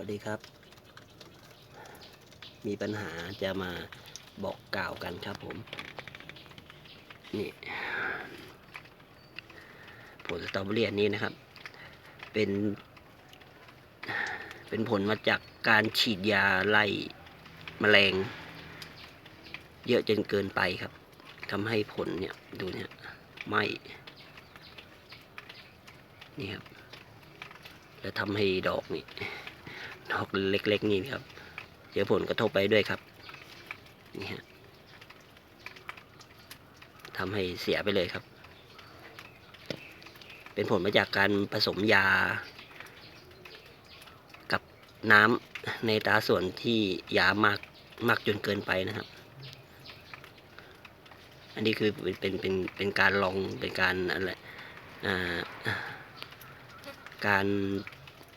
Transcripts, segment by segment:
วัสดีครับ มีปัญหาจะมาบอกกล่าวกันครับผม นี่ผลสตรอเบอรี่อันนี้นะครับ เป็น เป็นผลมาจากการฉีดยาไล่แมลง เยอะจนเกินไปครับทำให้ผลเนี่ย ดูเนี่ยไหมนี่ครับ แล้วทำให้ดอกนี่ ดอกเล็ก ๆ นี่ครับเจอผลกระทบไปด้วยครับนี่ฮะทำให้เสียไปเลยครับ เป็นผลมาจากการผสมยา กับน้ำในตาส่วนที่ยามากมากจนเกินไปนะครับ อันนี้คือเป็นเป็นเป็นเป็นการลองเป็นการอะไรอ่าการ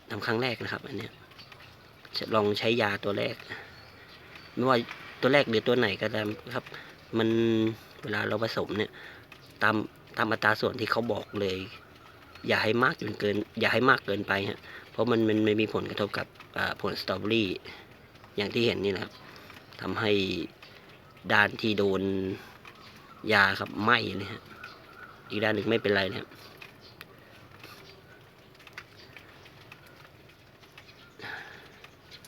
ทำครั้งแรกนะครับ อันเนี้ย ลองใช้ยาตัวแรก ไม่ว่าตัวแรกหรือตัวไหนก็ตามครับ มันเวลาเราผสมเนี่ย ตามตามอัตราส่วนที่เขาบอกเลย อย่าให้มากจนเกิน อย่าให้มากเกินไปฮะเพราะมันมันไมันมีผลกระทบกับผลสตรอเบอรี่อย่างที่เห็นนี่นะครับทำให้ด้านที่โดนยาครับไหม้เลยฮะอีกด้านหนึ่งไม่เป็นไรนะครับ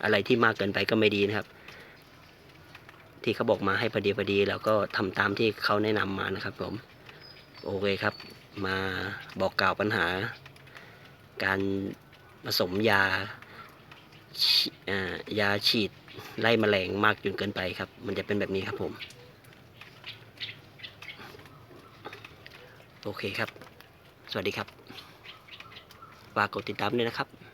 อะไรที่มากเกินไปก็ไม่ดีนะครับ ที่เขาบอกมาให้พอดีพอดีแล้วก็ทำตามที่เขาแนะนำมานะครับ ผม โอเคครับ มาบอกกล่าวปัญหา การผสมยาอยาฉีดไล่แมลงมากจนเกินไปครับ มันจะเป็นแบบนี้ครับผม โอเคครับ สวัสดีครับฝากกดติดตามด้วยนะครับ